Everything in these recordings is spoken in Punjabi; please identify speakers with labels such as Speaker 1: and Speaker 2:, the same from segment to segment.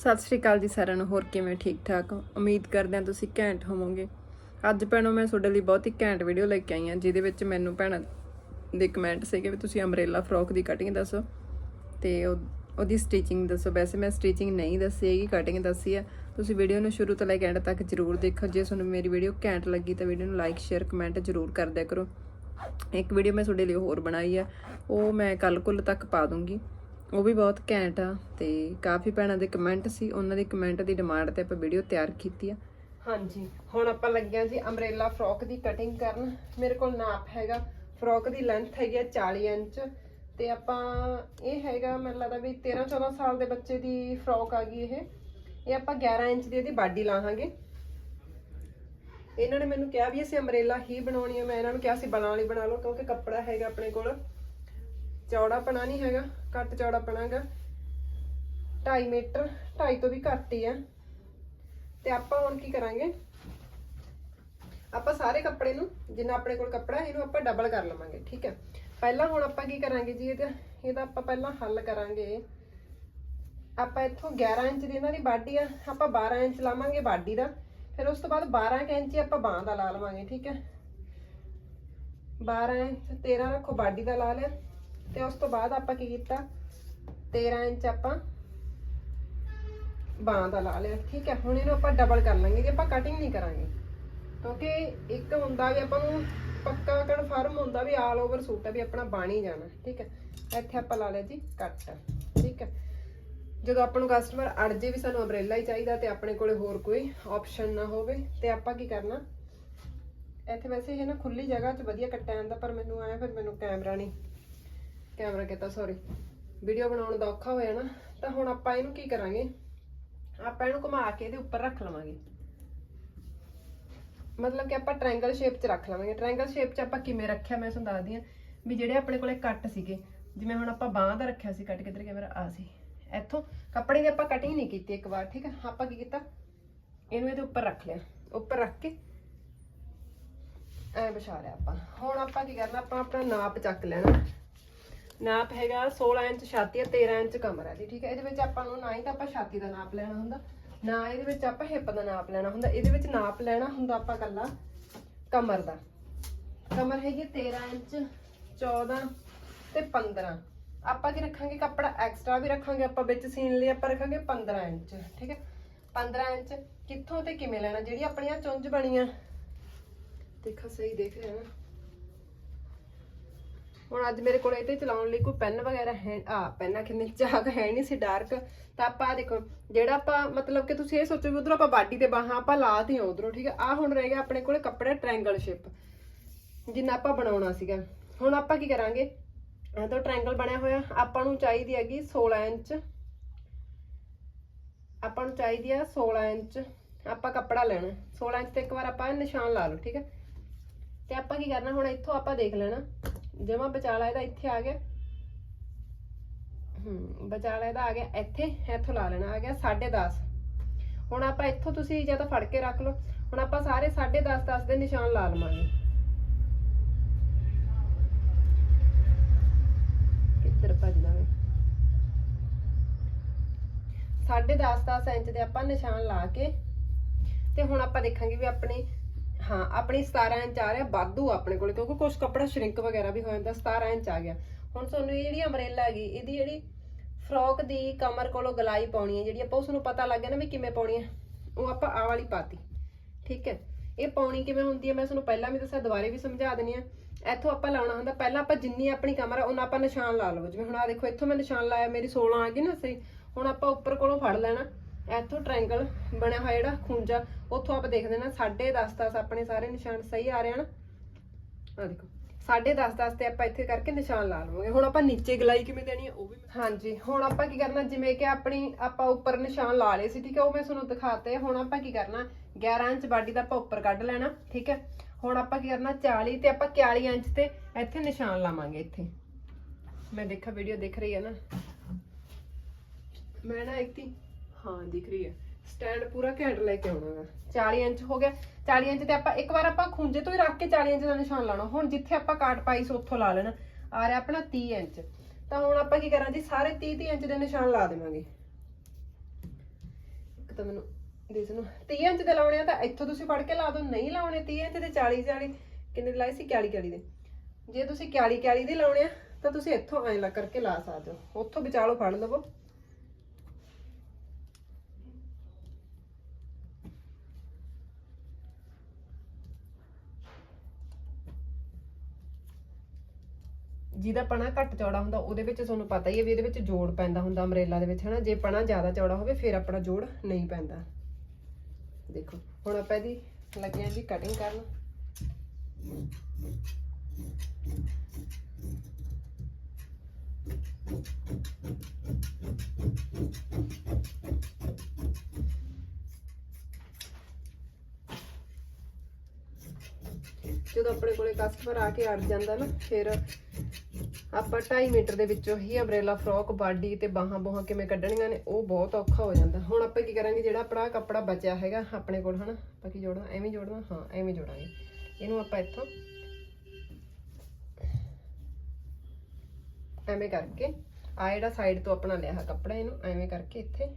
Speaker 1: ਸਤਿ ਸ਼੍ਰੀ ਅਕਾਲ ਜੀ ਸਾਰਿਆਂ ਨੂੰ, ਹੋਰ ਕਿਵੇਂ ਠੀਕ ਠਾਕ? ਉਮੀਦ ਕਰਦੇ ਹਾਂ ਤੁਸੀਂ ਘੈਂਟ ਹੋਵੋਗੇ। ਅੱਜ ਭੈਣੋ, ਮੈਂ ਤੁਹਾਡੇ ਲਈ ਬਹੁਤ ਹੀ ਘੈਂਟ ਵੀਡੀਓ ਲੈ ਕੇ ਆਈ ਹਾਂ, ਜਿਹਦੇ ਵਿੱਚ ਮੈਨੂੰ ਭੈਣਾਂ ਦੇ ਕਮੈਂਟ ਸੀਗੇ ਵੀ ਤੁਸੀਂ ਅੰਬ੍ਰੇਲਾ ਫਰੋਕ ਦੀ ਕਟਿੰਗ ਦੱਸੋ। ਤੇ ਉਹਦੀ ਸਟਿਚਿੰਗ ਦੱਸੋ। ਵੈਸੇ ਮੈਂ ਸਟਿਚਿੰਗ ਨਹੀਂ ਦੱਸੀ ਹੈਗੀ ਕਟਿੰਗ ਦੱਸੀ ਹੈ। ਤੁਸੀਂ ਵੀਡੀਓ ਨੂੰ ਸ਼ੁਰੂ ਤੋਂ ਲੈ ਕੇ ਐਂਡ ਤੱਕ ਜਰੂਰ ਦੇਖੋ। ਜੇ ਤੁਹਾਨੂੰ ਮੇਰੀ ਵੀਡੀਓ ਘੈਂਟ ਲੱਗੀ ਤਾਂ ਵੀਡੀਓ ਨੂੰ ਲਾਈਕ ਸ਼ੇਅਰ ਕਮੈਂਟ ਜਰੂਰ ਕਰ ਦਿਆ ਕਰੋ। ਇੱਕ ਵੀਡੀਓ ਮੈਂ ਤੁਹਾਡੇ ਲਈ ਹੋਰ ਬਣਾਈ ਹੈ। ਉਹ ਮੈਂ ਕੱਲ ਕੁੱਲ ਤੱਕ ਪਾ ਦੂੰਗੀ। ਉਹ ਵੀ ਬਹੁਤ ਘੈਂਟ ਆ ਤੇ ਕਾਫੀ ਭੈਣਾਂ ਦੇ ਕਮੈਂਟ ਸੀ, ਉਹਨਾਂ ਦੇ ਕਮੈਂਟ ਦੀ ਡਿਮਾਂਡ ਤੇ ਆਪਾਂ ਵੀਡੀਓ ਤਿਆਰ ਕੀਤੀ ਆ। ਹਾਂਜੀ, ਹੁਣ ਆਪਾਂ ਲੱਗਿਆ ਜੀ ਅੰਬ੍ਰੇਲਾ ਫਰੋਕ ਦੀ ਕਟਿੰਗ ਕਰਨ। ਮੇਰੇ ਕੋਲ ਨਾਪ ਹੈਗਾ ਫਰੋਕ ਦੀ ਲੈਂਥ ਹੈਗੀ ਆ 40 ਇੰਚ। ਤੇ ਆਪਾਂ ਇਹ ਹੈਗਾ, ਮੈਨੂੰ ਲੱਗਦਾ ਵੀ 13 14 ਸਾਲ ਦੇ ਬੱਚੇ ਦੀ ਫਰੋਕ ਆ ਗਈ ਇਹ। ਇਹ ਆਪਾਂ 11 ਇੰਚ ਦੀ ਇਹਦੀ ਬਾਡੀ ਲਾਹਾਂਗੇ। ਇਹਨਾਂ ਨੇ ਮੈਨੂੰ ਕਿਹਾ ਵੀ ਅਸੀਂ ਅੰਬ੍ਰੇਲਾ ਹੀ ਬਣਾਉਣੀ ਹੈ ਮੈਂ ਇਹਨਾਂ ਨੂੰ ਕਿਹਾ ਸੀ ਬਣਾ ਲਈ ਬਣਾ ਲਓ, ਕਿਉਂਕਿ ਕੱਪੜਾ ਹੈਗਾ ਆਪਣੇ ਕੋਲ। ਚੌੜਾਪਣਾ ਨਹੀਂ ਹੈਗਾ, ਘੱਟ ਚੌੜਾਪਣਾ ਹੈਗਾ। 2.5 ਮੀਟਰ 2.5 ਤੋਂ ਵੀ ਘੱਟ ਹੀ ਆ। ਤੇ ਆਪਾਂ ਹੁਣ ਕੀ ਕਰਾਂਗੇ? ਆਪਾਂ ਸਾਰੇ ਕੱਪੜੇ ਨੂੰ, ਜਿੰਨਾ ਆਪਣੇ ਕੋਲ ਕੱਪੜਾ ਹੈ, ਇਹਨੂੰ ਆਪਾਂ ਡਬਲ ਕਰ ਲਵਾਂਗੇ, ਠੀਕ ਹੈ? ਪਹਿਲਾਂ ਹੁਣ ਆਪਾਂ ਕੀ ਕਰਾਂਗੇ ਜੀ, ਇਹਦਾ ਇਹਦਾ ਆਪਾਂ ਪਹਿਲਾਂ ਹੱਲ ਕਰਾਂਗੇ। ਆਪਾਂ ਇੱਥੋਂ 11 ਇੰਚ ਦੀ ਇਹਨਾਂ ਦੀ ਬਾਡੀ ਆ, ਆਪਾਂ 12 ਇੰਚ ਲਾਵਾਂਗੇ ਬਾਡੀ ਦਾ। ਫਿਰ ਉਸ ਤੋਂ ਬਾਅਦ 12 ਕੁ ਇੰਚ ਆਪਾਂ ਬਾਹਾਂ ਦਾ ਲਾ ਲਵਾਂਗੇ, ਠੀਕ ਹੈ? 12 ਇੰਚ 13 ਰੱਖੋ, ਬਾਡੀ ਦਾ ਲਾ ਲਿਆ। ਤੇ ਉਸ ਤੋਂ ਬਾਅਦ ਆਪਾਂ ਕੀ ਕੀਤਾ? 13 ਇੰਚ ਆਪਾਂ ਬਾਹਾਂ ਦਾ ਲਾ ਲਿਆ, ਠੀਕ ਹੈ? ਹੁਣ ਇਹਨੂੰ ਆਪਾਂ ਡਬਲ ਕਰ ਲਾਂਗੇ ਕਿ ਆਪਾਂ ਕਟਿੰਗ ਨਹੀਂ ਕਰਾਂਗੇ। ਕਿਉਂਕਿ ਇੱਕ ਹੁੰਦਾ ਵੀ ਆਪਾਂ ਨੂੰ ਪੱਕਾ ਕਨਫਰਮ ਹੁੰਦਾ ਵੀ ਆਲ ਓਵਰ ਸੂਟ ਹੈ, ਵੀ ਆਪਣਾ ਬਣ ਹੀ ਜਾਣਾ, ਠੀਕ ਹੈ? ਇੱਥੇ ਆਪਾਂ ਲਾ ਲਿਆ ਜੀ ਕੱਟ ਠੀਕ ਹੈ? ਜਦੋਂ ਆਪਾਂ ਨੂੰ ਕਸਟਮਰ ਅੜ ਜੇ ਵੀ ਸਾਨੂੰ ਅੰਬ੍ਰੇਲਾ ਹੀ ਚਾਹੀਦਾ ਤੇ ਆਪਣੇ ਕੋਲੇ ਹੋਰ ਕੋਈ ਆਪਸ਼ਨ ਨਾ ਹੋਵੇ, ਤੇ ਆਪਾਂ ਕੀ ਕਰਨਾ? ਇੱਥੇ ਵੈਸੇ ਇਹ ਨਾ ਖੁੱਲੀ ਜਗ੍ਹਾ 'ਚ ਵਧੀਆ ਕੱਟਿਆ ਜਾਂਦਾ, ਪਰ ਮੈਨੂੰ ਆਇਆ, ਫਿਰ ਮੈਨੂੰ ਕੈਮਰਾ ਨਹੀਂ। ਕੈਮਰਾ ਕਹਿੰਦਾ ਸੌਰੀ ਵੀਡੀਓ ਬਣਾਉਣ ਦਾ ਔਖਾ ਹੋਇਆ ਨਾ, ਤਾਂ ਹੁਣ ਆਪਾਂ ਇਹਨੂੰ ਕੀ ਕਰਾਂਗੇ? ਆਪਾਂ ਇਹਨੂੰ ਘੁਮਾ ਕੇ ਇਹਦੇ ਉੱਪਰ ਰੱਖ ਲਵਾਂਗੇ। ਮਤਲਬ ਕਿ ਆਪਾਂ ਟ੍ਰਾਇੰਗਲ ਸ਼ੇਪ 'ਚ ਰੱਖ ਲਵਾਂਗੇ। ਟ੍ਰਾਇੰਗਲ ਸ਼ੇਪ 'ਚ ਆਪਾਂ ਕਿਵੇਂ ਰੱਖਿਆ ਮੈਂ ਤੁਹਾਨੂੰ ਦੱਸਦੀ ਹਾਂ। ਵੀ ਜਿਹੜੇ ਆਪਣੇ ਕੋਲੇ ਕੱਟ ਸੀਗੇ, ਜਿਵੇਂ ਹੁਣ ਆਪਾਂ ਬਾਹਾਂ ਦਾ ਰੱਖਿਆ ਸੀ, ਕੱਟ ਕਿੱਧਰ ਕੈਮਰਾ ਆ ਸੀ। ਇੱਥੋਂ ਕੱਪੜੇ ਦੀ ਆਪਾਂ ਕਟਿੰਗ ਨਹੀਂ ਕੀਤੀ ਇੱਕ ਵਾਰ, ਠੀਕ ਆ? ਆਪਾਂ ਕੀ ਕੀਤਾ? ਇਹਨੂੰ ਇਹਦੇ ਉੱਪਰ ਰੱਖ ਲਿਆ। ਉੱਪਰ ਰੱਖ ਕੇ ਐ ਵਿਛਾ ਲਿਆ ਆਪਾਂ। ਹੁਣ ਆਪਾਂ ਕੀ ਕਰਨਾ? ਆਪਾਂ ਆਪਣਾ ਨਾਪ ਚੱਕ ਲੈਣਾ। ਨਾਪ ਹੈਗਾ 16 ਇੰਚ ਛਾਤੀ ਹੈ 13 ਇੰਚ ਕਮਰ ਹੈ ਜੀ, ਠੀਕ ਹੈ? ਇਹਦੇ ਵਿੱਚ ਆਪਾਂ ਨੂੰ ਨਾ ਹੀ ਤਾਂ ਆਪਾਂ ਛਾਤੀ ਦਾ ਨਾਪ ਲੈਣਾ ਹੁੰਦਾ, ਨਾ ਇਹਦੇ ਵਿੱਚ ਆਪਾਂ ਹਿੱਪ ਦਾ ਨਾਪ ਲੈਣਾ ਹੁੰਦਾ। ਇਹਦੇ ਵਿੱਚ ਨਾਪ ਲੈਣਾ ਹੁੰਦਾ ਆਪਾਂ ਕੱਲਾ ਕਮਰ ਦਾ। ਕਮਰ ਹੈਗੀ 13 ਇੰਚ 14 ਤੇ 15 ਆਪਾਂ ਕੀ ਰੱਖਾਂਗੇ? ਕੱਪੜਾ ਐਕਸਟਰਾ ਵੀ ਰੱਖਾਂਗੇ ਆਪਾਂ, ਵਿੱਚ ਸੀਨ ਲਈ ਆਪਾਂ ਰੱਖਾਂਗੇ 15 ਇੰਚ, ਠੀਕ ਹੈ? 15 ਇੰਚ ਕਿੱਥੋਂ ਤੇ ਕਿਵੇਂ ਲੈਣਾ? ਜਿਹੜੀ ਆਪਣੀਆਂ ਚੁੰਝ ਬਣੀਆਂ। ਦੇਖੋ, ਸਹੀ ਦੇਖ ਰਹੇ ਨਾ? ਹੁਣ ਅੱਜ ਮੇਰੇ ਕੋਲ ਇਹਤੇ ਚਲਾਉਣ ਲਈ ਕੋਈ ਪੈਨ ਵਗੈਰਾ ਹੈ ਆ ਪੈਨਾ ਕਿੰਨੇ ਚਾਕ ਹੈ ਨਹੀਂ ਸੀ ਡਾਰਕ ਤਾਂ ਆਪਾਂ ਦੇਖੋ, ਜਿਹੜਾ ਆਪਾਂ ਮਤਲਬ ਕਿ ਤੁਸੀਂ ਇਹ ਸੋਚੋ ਵੀ ਉਧਰੋਂ ਆਪਾਂ ਬਾਡੀ ਤੇ ਬਾਹਾਂ ਆਪਾਂ ਲਾਤੀ ਆ ਉਧਰੋਂ, ਠੀਕ ਹੈ ਆ ਹੁਣ ਰਹਿ ਗਿਆ ਆਪਣੇ ਕੋਲੇ ਕੱਪੜਾ ਟ੍ਰਾਇੰਗਲ ਸ਼ੇਪ ਜਿੰਨਾ ਆਪਾਂ ਬਣਾਉਣਾ ਸੀਗਾ। ਹੁਣ ਆਪਾਂ ਕੀ ਕਰਾਂਗੇ? ਇਹ ਤਾਂ ਟ੍ਰਾਇੰਗਲ ਬਣਿਆ ਹੋਇਆ। ਆਪਾਂ ਨੂੰ ਚਾਹੀਦੀ ਹੈਗੀ 16 ਇੰਚ। ਆਪਾਂ ਨੂੰ ਚਾਹੀਦੀ ਆ 16 ਇੰਚ ਆਪਾਂ ਕੱਪੜਾ ਲੈਣਾ। 16 ਇੰਚ ਤੇ ਇੱਕ ਵਾਰ ਆਪਾਂ ਨਿਸ਼ਾਨ ਲਾ ਲਓ, ਠੀਕ ਹੈ ਤੇ ਆਪਾਂ ਕੀ ਕਰਨਾ, ਹੁਣ ਇੱਥੋਂ ਆਪਾਂ ਦੇਖ ਲੈਣਾ। ਜਮਾ ਵਿਚਾਲਾ ਇਹਦਾ ਇੱਥੇ ਆ ਗਿਆ। ਹੂੰ ਵਿਚਾਲਾ ਇਹਦਾ ਆ ਗਿਆ ਇੱਥੇ, ਇੱਥੋਂ ਲਾ ਲੈਣਾ, ਆ ਗਿਆ 10.5 ਹੁਣ ਆਪਾਂ ਇੱਥੋਂ ਤੁਸੀਂ ਜਾਂ ਤਾਂ ਫੜ ਕੇ ਰੱਖ ਲਓ। ਹੁਣ ਆਪਾਂ ਸਾਰੇ 10.5 10 ਦੇ ਨਿਸ਼ਾਨ ਲਾ ਲਵਾਂਗੇ। ਕਿੱਧਰ ਭੱਜਦਾ ਵੇ? 10.5 10 ਇੰਚ ਦੇ ਆਪਾਂ ਨਿਸ਼ਾਨ ਲਾ ਕੇ, ਤੇ ਹੁਣ ਆਪਾਂ ਦੇਖਾਂਗੇ ਵੀ ਆਪਣੇ ਹਾਂ, ਆਪਣੀ 17 ਇੰਚ ਆ ਰਿਹਾ, ਵਾਧੂ ਆਪਣੇ ਕੋਲ, ਕਿਉਂਕਿ ਕੁਝ ਕੱਪੜਾ ਸ਼ਰਿੰਕ ਵਗੈਰਾ ਵੀ ਹੋ ਜਾਂਦਾ 17 ਇੰਚ ਆ ਗਿਆ। ਹੁਣ ਤੁਹਾਨੂੰ ਇਹ ਜਿਹੜੀ ਅਮਰੇਲਾ ਹੈਗੀ, ਇਹਦੀ ਜਿਹੜੀ ਫਰੋਕ ਦੀ ਕਮਰ ਕੋਲੋਂ ਗਲਾਈ ਪਾਉਣੀ ਹੈ, ਜਿਹੜੀ ਆਪਾਂ ਉਸ ਨੂੰ ਪਤਾ ਲੱਗ ਗਿਆ ਨਾ ਵੀ ਕਿਵੇਂ ਪਾਉਣੀ ਹੈ, ਉਹ ਆਪਾਂ ਆ ਵਾਲੀ ਪਾਤੀ। ਠੀਕ ਹੈ? ਇਹ ਪਾਉਣੀ ਕਿਵੇਂ ਹੁੰਦੀ ਹੈ, ਮੈਂ ਤੁਹਾਨੂੰ ਪਹਿਲਾਂ ਵੀ ਦੱਸਿਆ, ਦੁਬਾਰੇ ਵੀ ਸਮਝਾ ਦਿੰਨੀ ਆ ਇੱਥੋਂ ਆਪਾਂ ਲਾਉਣਾ ਹੁੰਦਾ, ਪਹਿਲਾਂ ਆਪਾਂ ਜਿੰਨੀ ਆਪਣੀ ਕਮਰ ਆ, ਉਹਨਾਂ ਆਪਾਂ ਨਿਸ਼ਾਨ ਲਾ ਲਵੋ ਜਿਵੇਂ ਹੁਣ ਆ ਦੇਖੋ, ਇੱਥੋਂ ਮੈਂ ਨਿਸ਼ਾਨ ਲਾਇਆ, ਮੇਰੀ 16 ਆ ਗਈ ਨਾ, ਸਹੀ। ਹੁਣ ਆਪਾਂ ਉੱਪਰ ਕੋਲੋਂ ਫੜ ਲੈਣਾ। ਇੱਥੋਂ ਟ੍ਰਾਇੰਗਲ ਬਣਿਆ ਹੋਇਆ ਜਿਹੜਾ ਖੁੰਝਾ, ਉੱਥੋਂ ਆਪਾਂ ਦੇਖਦੇ ਨਾ 10.5 10 ਆਪਣੇ ਸਾਰੇ ਨਿਸ਼ਾਨ ਸਹੀ ਆ ਰਹੇ ਹਨ ਆ ਦੇਖੋ 10.5 10 ਤੇ ਆਪਾਂ ਇੱਥੇ ਕਰਕੇ ਨਿਸ਼ਾਨ ਲਾ ਲਵਾਂਗੇ। ਹੁਣ ਆਪਾਂ ਨੀਚੇ ਗਲਾਈ ਕਿਵੇਂ ਦੇਣੀ ਹੈ ਉਹ ਵੀ ਹਾਂਜੀ, ਹੁਣ ਆਪਾਂ ਕੀ ਕਰਨਾ, ਜਿਵੇਂ ਕਿ ਆਪਣੀ, ਆਪਾਂ ਉੱਪਰ ਨਿਸ਼ਾਨ ਲਾ ਲਏ ਸੀ, ਠੀਕ ਹੈ ਉਹ ਮੈਂ ਤੁਹਾਨੂੰ ਦਿਖਾਤੇ। ਹੁਣ ਆਪਾਂ ਕੀ ਕਰਨਾ 11 ਇੰਚ ਬਾਡੀ ਦਾ ਆਪਾਂ ਉੱਪਰ ਕੱਢ ਲੈਣਾ, ਠੀਕ ਹੈ ਹੁਣ ਆਪਾਂ ਕੀ ਕਰਨਾ 40 ਤੇ ਆਪਾਂ 41 ਇੰਚ ਤੇ ਇੱਥੇ ਨਿਸ਼ਾਨ ਲਾਵਾਂਗੇ, ਇੱਥੇ। ਮੈਂ ਦੇਖਾ ਵੀਡੀਓ ਦੇਖ ਰਹੀ ਹੈ ਨਾ। ਮੈਂ ਨਾ ਇੱਕ ਤੀ ਹਾਂ, ਦਿਖ ਰਹੀ ਹੈ। ਸਟੈਂਡ ਪੂਰਾ ਘੈਂਟ ਲੈ ਕੇ ਆਉਣਾਗਾ 40 ਇੰਚ ਹੋ ਗਿਆ। 40 ਇੰਚ ਤੇ ਆਪਾਂ ਇੱਕ ਵਾਰ ਆਪਾਂ ਖੁੰਝੇ ਤੋਂ ਹੀ ਰੱਖ ਕੇ 40 ਇੰਚ ਦਾ ਨਿਸ਼ਾਨ ਲਾਉਣਾ। ਹੁਣ ਜਿੱਥੇ ਆਪਾਂ ਕਾਟ ਪਾਈ ਸੀ, ਉੱਥੋਂ ਲਾ ਲੈਣਾ। ਆ ਰਿਹਾ ਆਪਣਾ 30 ਇੰਚ। ਤਾਂ ਹੁਣ ਆਪਾਂ ਕੀ ਕਰਾਂ ਜੀ? ਸਾਰੇ 30 30 ਇੰਚ ਦੇ ਨਿਸ਼ਾਨ ਲਾ ਦੇਵਾਂਗੇ। ਤਾਂ ਮੈਨੂੰ ਦਿਸ ਨੂੰ 30 ਇੰਚ ਦੇ ਲਾਉਣੇ ਆ ਤਾਂ ਇੱਥੋਂ ਤੁਸੀਂ ਫੜ ਕੇ ਲਾ ਦਿਓ। ਨਹੀਂ ਲਾਉਣੇ 30 ਇੰਚ ਦੇ 40 40 ਕਿੰਨੇ ਲਾਏ ਸੀ? 41 41 ਦੇ। ਜੇ ਤੁਸੀਂ 41 41 ਦੇ ਲਾਉਣੇ ਆ, ਤਾਂ ਤੁਸੀਂ ਇੱਥੋਂ ਐਂ ਲਾ ਕਰਕੇ ਲਾ ਸਕਦੇ ਹੋ। ਉੱਥੋਂ ਵਿਚਾਲੋ ਫੜ ਲਵੋ। ਜਿਹਦਾ ਪਣਾ ਘੱਟ ਚੌੜਾ ਹੁੰਦਾ, ਉਹਦੇ ਵਿੱਚ ਤੁਹਾਨੂੰ ਪਤਾ ਹੀ ਹੈ ਵੀ ਇਹਦੇ ਵਿੱਚ ਜੋੜ ਪੈਂਦਾ ਹੁੰਦਾ ਅਮਰੇਲਾ ਦੇ ਵਿੱਚ, ਹਨਾ? ਜੇ ਪਣਾ ਜ਼ਿਆਦਾ ਚੌੜਾ ਹੋਵੇ, ਫਿਰ ਆਪਣਾ ਜੋੜ ਨਹੀਂ ਪੈਂਦਾ। ਦੇਖੋ, ਹੁਣ ਆਪਾਂ ਇਹਦੀ ਲੱਗੇ ਹਾਂ ਜੀ ਕਟਿੰਗ ਕਰਨ ਜਦੋਂ ਆਪਣੇ ਕੋਲੇ ਕਸਟਮਰ ਆ ਕੇ ਅੜ ਜਾਂਦਾ ਨਾ, ਫਿਰ ਆਪਾਂ 2.5 ਮੀਟਰ ਦੇ ਵਿੱਚੋਂ ਹੀ ਅਮਰੇਲਾ ਫਰੋਕ ਬਾਡੀ ਤੇ ਬਾਹਾਂ ਬੋਹਾਂ ਕਿਵੇਂ ਕੱਢਣੀਆਂ ਨੇ, ਉਹ ਬਹੁਤ ਔਖਾ ਹੋ ਜਾਂਦਾ। ਹੁਣ ਆਪਾਂ ਕੀ ਕਰਾਂਗੇ, ਜਿਹੜਾ ਆਪਣਾ ਕੱਪੜਾ ਬਚਿਆ ਹੈਗਾ ਆਪਣੇ ਕੋਲ, ਹਨਾ? ਆਪਾਂ ਕੀ ਜੋੜਨਾ? ਐਵੇਂ ਜੋੜਨਾ? ਹਾਂ, ਐਵੇਂ ਜੋੜਾਂਗੇ। ਇਹਨੂੰ ਆਪਾਂ ਇੱਥੋਂ ਐਵੇਂ ਕਰਕੇ ਆ ਜਿਹੜਾ ਸਾਈਡ ਤੋਂ ਆਪਣਾ ਲਿਆ ਹੈ ਕੱਪੜਾ, ਇਹਨੂੰ ਐਵੇਂ ਕਰਕੇ ਇੱਥੇ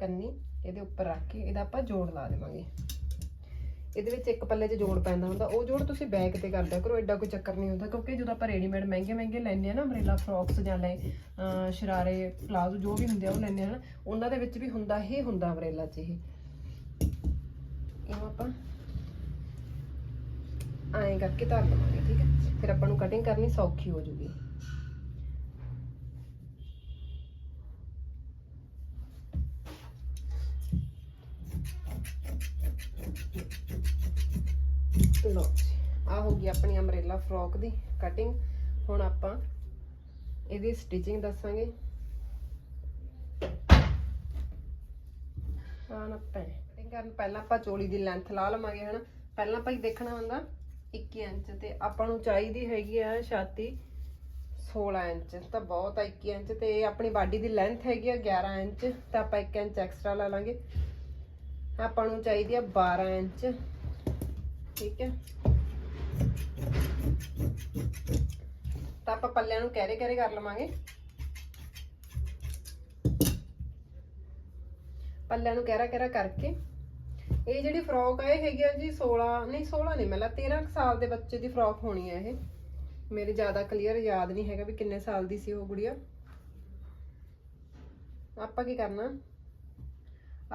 Speaker 1: ਕੰਨੀ ਇਹਦੇ ਉੱਪਰ ਰੱਖ ਕੇ, ਇਹਦਾ ਆਪਾਂ ਜੋੜ ਲਾ ਦੇਵਾਂਗੇ। ਇਹਦੇ ਵਿੱਚ ਇੱਕ ਪੱਲੇ 'ਚ ਜੋੜ ਪੈਂਦਾ ਹੁੰਦਾ, ਉਹ ਜੋੜ ਤੁਸੀਂ ਬੈਕ ਤੇ ਕਰਦਿਆ ਕਰੋ ਐਡਾ ਕੋਈ ਚੱਕਰ ਨਹੀਂ ਹੁੰਦਾ, ਕਿਉਂਕਿ ਜਦੋਂ ਆਪਾਂ ਰੈਡੀਮੇਡ ਮਹਿੰਗੇ ਮਹਿੰਗੇ ਲੈਂਦੇ ਆ ਨਾ ਅਮਰੇਲਾ ਫਰੋਕਸ ਜਾਂ ਲੈ ਸ਼ਰਾਰੇ, ਪਲਾਜ਼ੋ, ਜੋ ਵੀ ਹੁੰਦੇ ਆ, ਉਹ ਲੈਂਦੇ ਆ ਉਹਨਾਂ ਦੇ ਵਿੱਚ ਵੀ ਹੁੰਦਾ ਹੀ ਹੁੰਦਾ ਅਮਰੇਲਾ 'ਚ ਇਹ। ਇਹਨੂੰ ਆਪਾਂ ਐਂ ਕਰਕੇ ਧਰ ਲਵਾਂਗੇ ਠੀਕ ਹੈ? ਫਿਰ ਆਪਾਂ ਨੂੰ ਕਟਿੰਗ ਕਰਨੀ ਸੌਖੀ ਹੋ ਜੂਗੀ। ਲਓ ਆ ਹੋ ਗਈ ਆਪਣੀ ਅਮਰੇਲਾ ਫਰੋਕ ਦੀ ਕਟਿੰਗ ਹੁਣ ਆਪਾਂ ਇਹਦੀ ਸਟਿਚਿੰਗ ਦੱਸਾਂਗੇ। ਆ ਨਾ ਕਟਿੰਗ ਕਰਨ ਪਹਿਲਾਂ ਆਪਾਂ ਚੋਲੀ ਦੀ ਲੈਂਥ ਲਾ ਲਵਾਂਗੇ, ਹਨਾ? ਪਹਿਲਾਂ ਆਪਾਂ ਕੀ ਦੇਖਣਾ ਹੁੰਦਾ 21 ਇੰਚ ਤੇ ਆਪਾਂ ਨੂੰ ਚਾਹੀਦੀ ਹੈਗੀ ਆ ਛਾਤੀ 16 ਇੰਚ, ਤਾਂ ਬਹੁਤ ਆ 21 ਇੰਚ ਤੇ ਆਪਣੀ ਬਾਡੀ ਦੀ ਲੈਂਥ ਹੈਗੀ ਆ 11 ਇੰਚ, ਤਾਂ ਆਪਾਂ 1 ਇੰਚ ਐਕਸਟਰਾ ਲਾ ਲਾਂਗੇ। ਆਪਾਂ ਨੂੰ ਚਾਹੀਦੀ ਆ 12 ਇੰਚ। ਠੀਕ ਹੈ। ਤਾਂ ਆਪਾਂ ਪੱਲਿਆਂ ਨੂੰ ਕਹਿਰੇ ਕਹਿਰੇ ਕਰ ਲਵਾਂਗੇ? ਪੱਲਿਆਂ ਨੂੰ ਕਹਿਰਾ ਕਹਿਰਾ ਕਰਕੇ। ਇਹ ਜਿਹੜੀ ਫਰੋਕ ਹੈ ਇਹ ਹੈਗੀ ਆ ਜੀ 16 ਨਹੀਂ 16 ਨਹੀਂ ਮਤਲਬ 13 ਸਾਲ ਦੇ ਬੱਚੇ ਦੀ ਫਰੋਕ ਹੋਣੀ ਹੈ ਇਹ। ਮੇਰੇ ਜ਼ਿਆਦਾ ਕਲੀਅਰ ਯਾਦ ਨਹੀਂ ਹੈਗਾ ਵੀ ਕਿੰਨੇ ਸਾਲ ਦੀ ਸੀ ਉਹ ਗੁੜੀਆ। ਆਪਾਂ ਕੀ ਕਰਨਾ?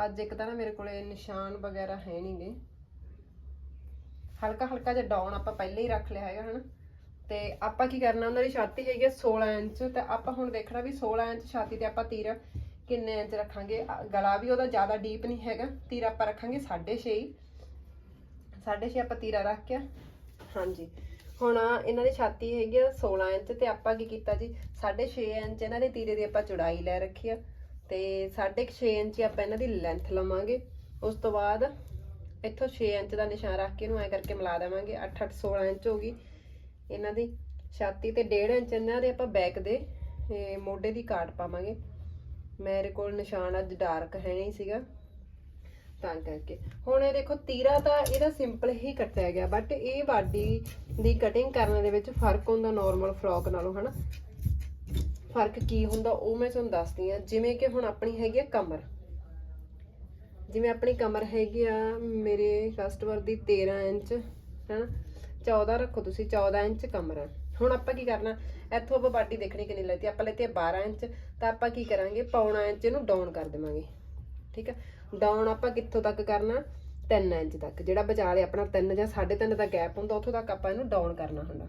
Speaker 1: ਅੱਜ ਇੱਕ ਤਾਂ ਨਾ ਮੇਰੇ ਕੋਲੇ ਨਿਸ਼ਾਨ ਵਗੈਰਾ ਹੈ ਨਹੀਂਗੇ ਹਲਕਾ ਹਲਕਾ ਜਿਹਾ ਡਾਊਨ ਆਪਾਂ ਪਹਿਲੇ ਹੀ ਰੱਖ ਲਿਆ ਹੈਗਾ, ਹਨਾ? ਤੇ ਆਪਾਂ ਕੀ ਕਰਨਾ, ਉਹਨਾਂ ਦੀ ਛਾਤੀ ਹੈਗੀ ਆ 16 ਇੰਚ, ਤੇ ਆਪਾਂ ਹੁਣ ਦੇਖਣਾ ਵੀ 16 ਇੰਚ ਛਾਤੀ ਤੇ ਆਪਾਂ ਤੀਰ ਕਿੰਨੇ ਇੰਚ ਰੱਖਾਂਗੇ? ਗਲਾ ਵੀ ਉਹਦਾ ਜ਼ਿਆਦਾ ਡੀਪ ਨਹੀਂ ਹੈਗਾ। ਤੀਰ ਆਪਾਂ ਰੱਖਾਂਗੇ 6.5 ਹੀ। 6.5 ਆਪਾਂ ਤੀਰਾ ਰੱਖ ਕੇ। ਹਾਂਜੀ। ਹੁਣ ਇਹਨਾਂ ਦੀ ਛਾਤੀ ਹੈਗੀ ਆ 16 ਇੰਚ ਤੇ ਆਪਾਂ ਕੀ ਕੀਤਾ ਜੀ? 6.5 ਇੰਚ ਇਹਨਾਂ ਦੇ ਤੀਰੇ ਦੀ ਆਪਾਂ ਚੌੜਾਈ ਲੈ ਰੱਖੀ ਆ। ਤੇ 6.5 ਇੰਚ ਆਪਾਂ ਇਹਨਾਂ ਦੀ ਲੈਂਥ ਲਵਾਂਗੇ। ਉਸ ਤੋਂ ਬਾਅਦ ਇੱਥੋਂ 6 ਇੰਚ ਦਾ ਨਿਸ਼ਾਨ ਰੱਖ ਕੇ ਇਹਨੂੰ ਐ ਕਰਕੇ ਮਿਲਾ ਦੇਵਾਂਗੇ। 8 8 16 ਇੰਚ ਹੋ ਗਈ ਇਹਨਾਂ ਦੀ ਛਾਤੀ ਤੇ 1.5 ਇੰਚ ਇਹਨਾਂ ਦੇ ਆਪਾਂ ਬੈਕ ਦੇ ਮੋਢੇ ਦੀ ਕਾਟ ਪਾਵਾਂਗੇ। ਮੇਰੇ ਕੋਲ ਨਿਸ਼ਾਨ ਅੱਜ ਡਾਰਕ ਹੈ ਨਹੀਂ ਸੀਗਾ। ਤਾਂ ਕਰਕੇ। ਹੁਣ ਇਹ ਦੇਖੋ ਤੀਰਾ ਤਾਂ ਇਹਦਾ ਸਿੰਪਲ ਹੀ ਕੱਟਿਆ ਗਿਆ ਬਟ ਇਹ ਬਾਡੀ ਦੀ ਕਟਿੰਗ ਕਰਨ ਦੇ ਵਿੱਚ ਫ਼ਰਕ ਹੁੰਦਾ ਨਾਰਮਲ ਫਰੋਕ ਨਾਲੋਂ, ਹਨਾ? ਫ਼ਰਕ ਕੀ ਹੁੰਦਾ ਉਹ ਮੈਂ ਤੁਹਾਨੂੰ ਦੱਸਦੀ ਆ ਜਿਵੇਂ ਕਿ ਹੁਣ ਆਪਣੀ ਹੈਗੀ ਆ ਕਮਰ। ਜਿਵੇਂ ਆਪਣੀ ਕਮਰ ਹੈਗੀ ਆ ਮੇਰੇ ਕਸਟਮਰ ਦੀ 13 ਇੰਚ, ਹਨਾ? 14 ਰੱਖੋ ਤੁਸੀਂ 14 ਇੰਚ ਕਮਰ ਆ। ਹੁਣ ਆਪਾਂ ਕੀ ਕਰਨਾ? ਇੱਥੋਂ ਆਪਾਂ ਬਾਡੀ ਦੇਖਣੀ ਕਿੰਨੀ ਲੈਤੀ ਆਪਾਂ ਲੈਤੀ 12 ਇੰਚ, ਤਾਂ ਆਪਾਂ ਕੀ ਕਰਾਂਗੇ? ਪੌਣਾ ਇੰਚ ਇਹਨੂੰ ਡਾਊਨ ਕਰ ਦੇਵਾਂਗੇ। ਠੀਕ ਹੈ ਡਾਊਨ ਆਪਾਂ ਕਿੱਥੋਂ ਤੱਕ ਕਰਨਾ? 3 ਇੰਚ ਤੱਕ। ਜਿਹੜਾ ਬਚਾ ਲਿਆ ਆਪਣਾ 3 ਜਾਂ 3.5 ਦਾ ਗੈਪ ਹੁੰਦਾ, ਉੱਥੋਂ ਤੱਕ ਆਪਾਂ ਇਹਨੂੰ ਡਾਊਨ ਕਰਨਾ ਹੁੰਦਾ।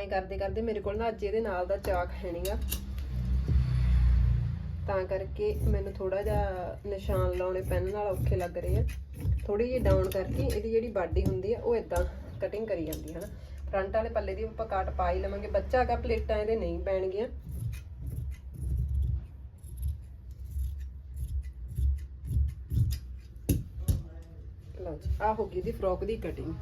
Speaker 1: ਐਂ ਕਰਦੇ ਕਰਦੇ ਮੇਰੇ ਕੋਲ ਨਾ ਅੱਜ ਇਹਦੇ ਨਾਲ ਦਾ ਚਾਕ ਹੈ ਨਹੀਂਗਾ ਤਾਂ ਕਰਕੇ ਮੈਨੂੰ ਥੋੜਾ ਜਿਹਾ ਨਿਸ਼ਾਨ ਲਾਉਣੇ ਪੈਨ ਨਾਲ ਔਖੇ ਲੱਗ ਰਹੇ ਆ। ਥੋੜੀ ਜਿਹੀ ਡਾਊਨ ਕਰਕੇ ਇਹਦੀ ਜਿਹੜੀ ਬਾਡੀ ਹੁੰਦੀ ਆ, ਉਹ ਇਦਾਂ ਕਟਿੰਗ ਕਰੀ ਜਾਂਦੀ ਹੈ ਨਾ ਫਰੰਟ ਵਾਲੇ ਪੱਲੇ ਦੀ ਆਪਾਂ ਕਾਟ ਪਾ ਹੀ ਲਵਾਂਗੇ। ਬੱਚਾ ਕਾ ਪਲੇਟਾਂ ਇਹਦੇ ਨਹੀਂ ਪੈਣਗੀਆਂ। ਲਓ ਜੀ ਆ ਹੋ ਗਈ ਦੀ ਫਰੋਕ ਦੀ ਕਟਿੰਗ